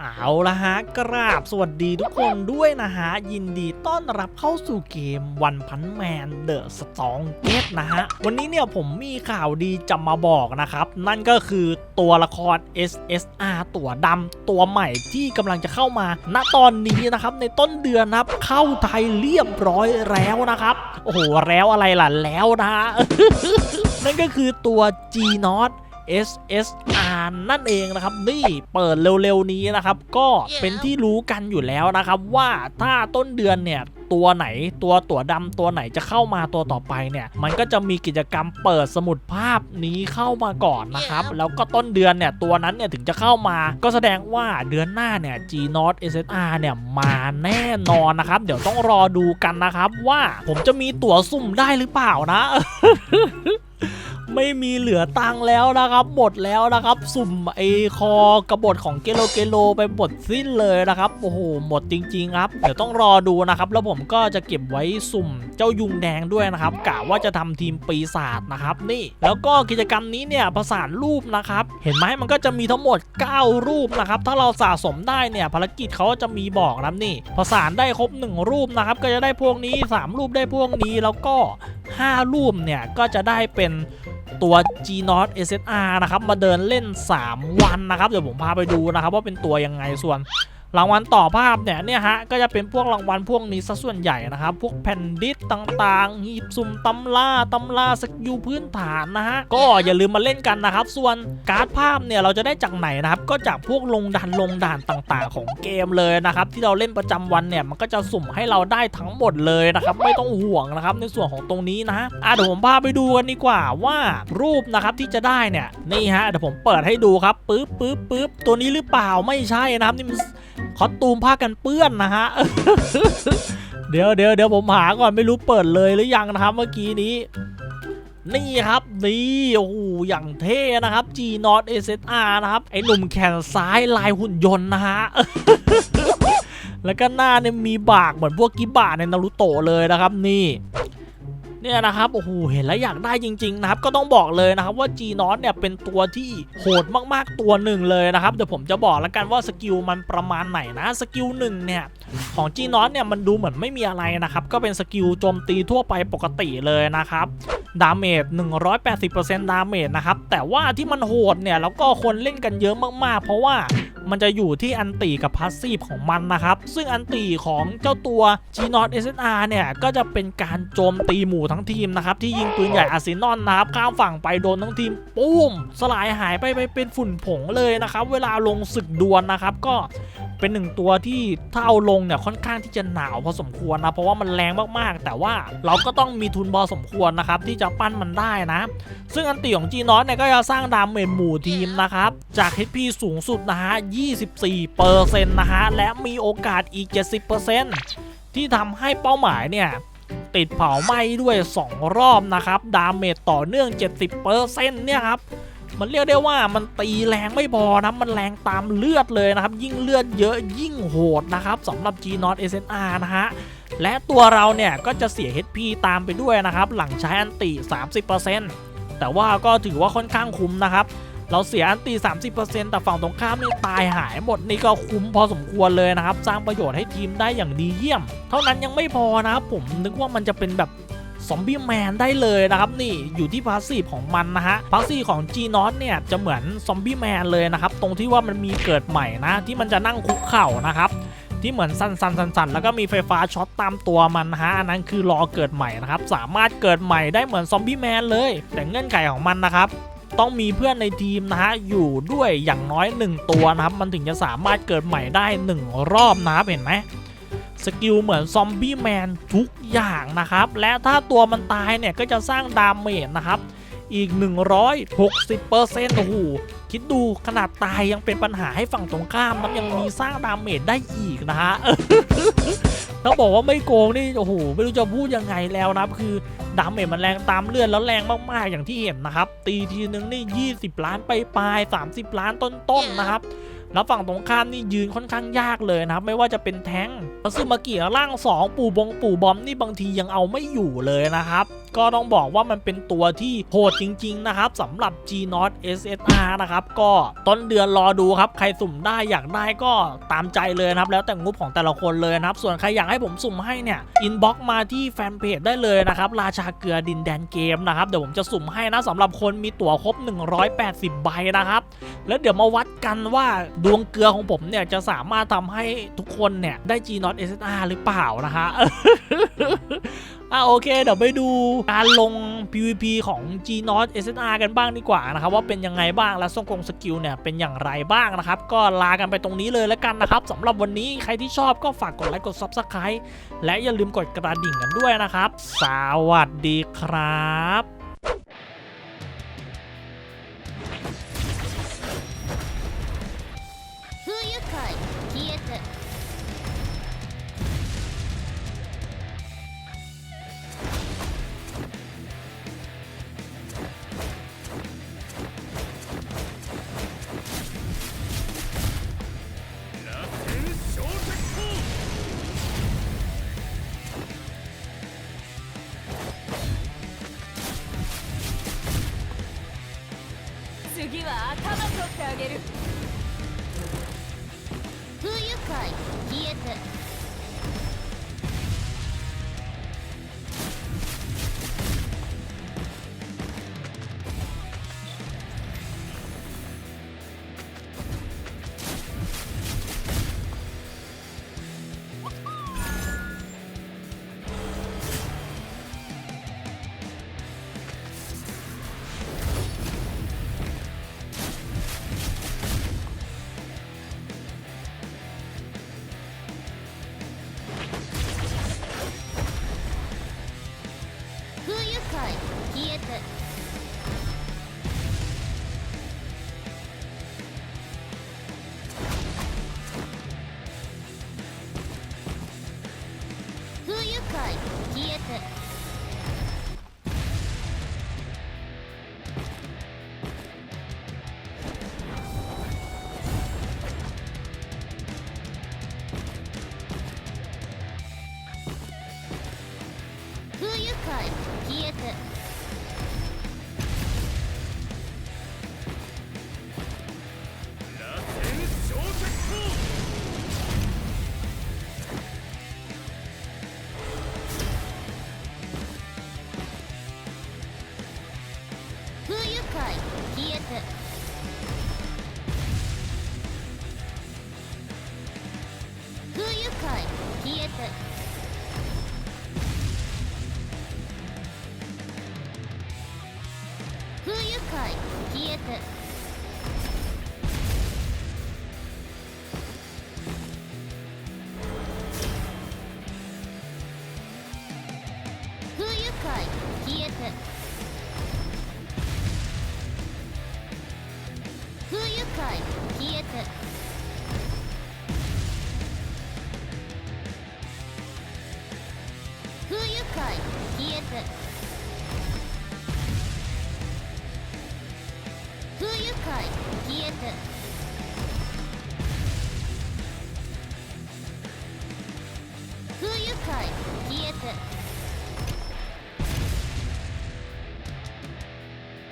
เอาละฮะกราบสวัสดีทุกคนด้วยนะฮะ ยินดีต้อนรับเข้าสู่เกมวันพันแมนเดอะสตองเกตนะฮะ วันนี้เนี่ยผมมีข่าวดีจะมาบอกนะครับ นั่นก็คือตัวละคร SSR ตัวดำตัวใหม่ที่กำลังจะเข้ามา ณตอนนี้นะครับ ในต้นเดือนนะครับ เข้าไทยเรียบร้อยแล้วนะครับ โอ้โห แล้วอะไรล่ะแล้วนะฮะนั่นก็คือตัว G n o t SSR นั่นเองนะครับ นี่เปิดเร็วๆนี้นะครับ ก็เป็นที่รู้กันอยู่แล้วนะครับ ว่าถ้าต้นเดือนเนี่ย ตัวไหน ตัวตัวดำตัวไหนจะเข้ามาตัวต่อไปเนี่ย มันก็จะมีกิจกรรมเปิดสมุดภาพนี้เข้ามาก่อนนะครับ แล้วก็ต้นเดือนเนี่ย ตัวนั้นเนี่ยถึงจะเข้ามา ก็แสดงว่าเดือนหน้าเนี่ย G n o t SSR เนี่ยมาแน่นอนนะครับ เดี๋ยวต้องรอดูกันนะครับ ว่าผมจะมีตั๋วสุ่มได้หรือเปล่านะไม่มีเหลือตังค์แล้วนะครับ หมดแล้วนะครับ สุ่มไอคอกระบฏของเกโลเกโลไปหมดสิ้นเลยนะครับ โอ้โห หมดจริง ๆ ครับ เดี๋ยวต้องรอดูนะครับ แล้วผมก็จะเก็บไว้สุ่มเจ้ายุงแดงด้วยนะครับกะว่าจะทำทีมปีศาจนะครับ นี่แล้วก็กิจกรรมนี้เนี่ยประสานรูปนะครับ เห็นไหมมันก็จะมีทั้งหมด 9 รูปนะครับ ถ้าเราสะสมได้เนี่ยภารกิจเขาจะมีบอกนะนี่ประสานได้ครบ 1 รูปนะครับ ก็จะได้พวกนี้ 3 รูปได้พวกนี้แล้วก็ 5 รูปเนี่ยก็จะได้เป็นตัว G n o t SSR นะครับ มาเดินเล่น 3 วันนะครับ เดี๋ยวผมพาไปดูนะครับ ว่าเป็นตัวยังไงส่วน รางวัลต่อภาพเนี่ยเนี่ยฮะก็จะเป็นพวกรางวัลพวกนี้ซะส่วนใหญ่นะครับ พวกแผ่นดิสต่างๆหีบสุ่มตำล่าตำล่าสกิลพื้นฐานนะฮะก็อย่าลืมมาเล่นกันนะครับ ส่วนการ์ดภาพเนี่ยเราจะได้จากไหนนะครับ ก็จากพวกลงดันลงด่านต่างๆ ของเกมเลยนะครับที่เราเล่นประจำวันเนี่ยมันก็จะสุ่มให้เราได้ทั้งหมดเลยนะครับไม่ต้องห่วงนะครับในส่วนของตรงนี้นะอะเดี๋ยวผมพาไปดูกันดีกว่าว่ารูปนะครับที่จะได้เนี่ยนี่ฮะเดี๋ยวผมเปิดให้ดูครับปึ๊บปึ๊บปึ๊บตัวนี้หรือเปล่าไม่ใช่นะครับนี่มันคอสตูมผ้ากันเปื้อนนะฮะเดี๋ยวเดี๋ยวเดี๋ยวผมหาก่อนไม่รู้เปิดเลยหรือยังนะครับเมื่อกี้นี้ นี่ครับนี่โอ้โหอย่างเท่นะครับ G n o t SSR นะครับ ไอหนุ่มแขนซ้ายลายหุ่นยนต์นะฮะแล้วก็หน้าเนี่ยมีบากเหมือนพวกกิบะในนารูโตะเลยนะครับนี่ เนี่ยนะครับโอ้โหเห็นแล้วอยากได้จริงๆนะครับก็ต้องบอกเลยนะครับว่า G n o t เนี่ยเป็นตัวที่โหดมากๆตัวหนึ่งเลยนะครับเดี๋ยวผมจะบอกแล้วกันว่าสกิลมันประมาณไหนนะสกิลหนึ่งเนี่ยของ G n o t เนี่ยมันดูเหมือนไม่มีอะไรนะครับก็เป็นสกิลโจมตีทั่วไปปกติเลยนะครับดาเมจ180%ดาเมจนะครับแต่ว่าที่มันโหดเนี่ยแล้วก็คนเล่นกันเยอะมากๆ เพราะว่า มันจะอยู่ที่อันตีกับพาสซีฟของมันนะครับ ซึ่งอันตีของเจ้าตัว G n o t SNR เนี่ยก็จะเป็นการโจมตีหมู่ทั้งทีมนะครับที่ยิงปืนใหญ่อาร์เซนอลนะครับข้ามฝั่งไปโดนทั้งทีมปุ้ม สลายหายไปไปเป็นฝุ่นผงเลยนะครับ เวลาลงศึกดวลนะครับก็ เป็นหนึ่งตัวที่ถ้าเอาลงเนี่ยค่อนข้างที่จะหนาวพอสมควรนะเพราะว่ามันแรงมากๆ แต่ว่าเราก็ต้องมีทุนพอสมควรนะครับที่จะปั้นมันได้นะ ซึ่งอันติของ G n o t เนี่ยก็จะสร้างดาเมจหมู่ทีมนะครับจาก HP สูงสุดนะฮะ 24%นะฮะและมีโอกาสอีก 70%ที่ทำให้เป้าหมายเนี่ยติดเผาไหม้ด้วย 2 รอบนะครับ ดาเมจต่อเนื่อง 70%เนี่ยครับ มันเรียกได้ว่ามันตีแรงไม่พอนะมันแรงตามเลือดเลยนะครับ ยิ่งเลือดเยอะยิ่งโหดนะครับสำหรับ G n o t SNR นะฮะและตัวเราเนี่ยก็จะเสีย HP ตามไปด้วยนะครับ หลังใช้อันติ 30%แต่ว่าก็ถือว่าค่อนข้างคุ้มนะครับเราเสียอันตี 30%แต่ฝั่งตรงข้ามนี่ตายหายหมดนี่ก็คุ้มพอสมควรเลยนะครับ สร้างประโยชน์ให้ทีมได้อย่างดีเยี่ยม เท่านั้นยังไม่พอนะครับผมนึกว่ามันจะเป็นแบบ ซอมบี้แมนได้เลยนะครับนี่อยู่ที่พาสซีฟของมันนะฮะพาสซีฟของ G n o t เนี่ยจะเหมือนซอมบี้แมนเลยนะครับตรงที่ว่ามันมีเกิดใหม่นะที่มันจะนั่งคุกเข่านะครับที่เหมือนสันสันสันสันแล้วก็มีไฟฟ้าช็อตตามตัวมันนะฮะอันนั้นคือรอเกิดใหม่นะครับสามารถเกิดใหม่ได้เหมือนซอมบี้แมนเลย แต่เงื่อนไขของมันนะครับต้องมีเพื่อนในทีมนะฮะอยู่ด้วยอย่างน้อย 1 ตัวนะครับมันถึงจะสามารถเกิดใหม่ได้ 1 รอบนะครับเห็นไหม สกิลเหมือนซอมบี้แมนทุกอย่างนะครับ และถ้าตัวมันตายเนี่ยก็จะสร้างดาเมจนะครับ อีก 160%โอ้โหคิดดูขนาดตายยังเป็นปัญหาให้ฝั่งตรงข้ามมันยังมีสร้างดาเมจได้อีกนะฮะถ้าบอกว่าไม่โกงนี่โอ้โหไม่รู้จะพูดยังไงแล้วนะคือดาเมจมันแรงตามเลือดแล้วแรงมากๆอย่างที่เห็นนะครับ ตีทีนึงนี่ 20 ล้านไปปลาย 30 ล้านต้นๆนะครับ แล้วฝั่งตรงข้ามนี่ยืนค่อนข้างยากเลยนะครับ ไม่ว่าจะเป็นแท้งแล้วซึมากิร่างสองปู่บงปู่บอมนี่บางทียังเอาไม่อยู่เลยนะครับก็ต้องบอกว่ามันเป็นตัวที่โหดจริง ๆ นะครับสำหรับ G Not SSR นะครับ ก็ต้นเดือนรอดูครับ ใครสุ่มได้อยากได้ก็ตามใจเลยนะครับ แล้วแต่งบของแต่ละคนเลยนะครับ ส่วนใครอยากให้ผมสุ่มให้เนี่ยอินบ็อกมาที่แฟนเพจได้เลยนะครับ ราชาเกลือดินแดนเกมนะครับ เดี๋ยวผมจะสุ่มให้นะสำหรับคนมีตั๋วครบ 180 ใบนะครับ แล้วเดี๋ยวมาวัดกันว่าดวงเกลือของผมเนี่ยจะสามารถทำให้ทุกคนเนี่ยได้ G Not SSR หรือเปล่านะฮะ อะโอเคเดี๋ยวไปดูการลง PVP ของ G Not SSR กันบ้างดีกว่านะครับว่าเป็นยังไงบ้างและส่งกงสกิลเนี่ยเป็นอย่างไรบ้างนะครับ ก็ลากันไปตรงนี้เลยแล้วกันนะครับสำหรับวันนี้ใครที่ชอบก็ฝากกดไลค์กด Subscribe และอย่าลืมกดกระดิ่งกันด้วยนะครับ สวัสดีครับ 次は頭取ってあげる。不愉快。消えて。不愉快消えて不愉快消えて。不愉快消えて不愉快消えて不愉快消えて不愉快消えて不愉快消えて不愉快消えて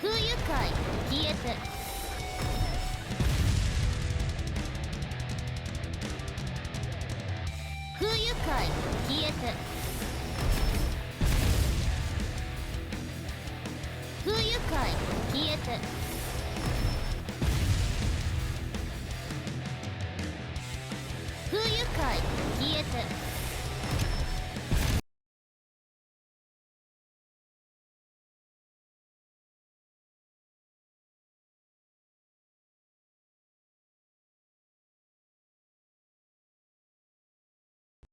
不愉快消えて。不愉快消えて。不愉快消えて。不愉快消えて。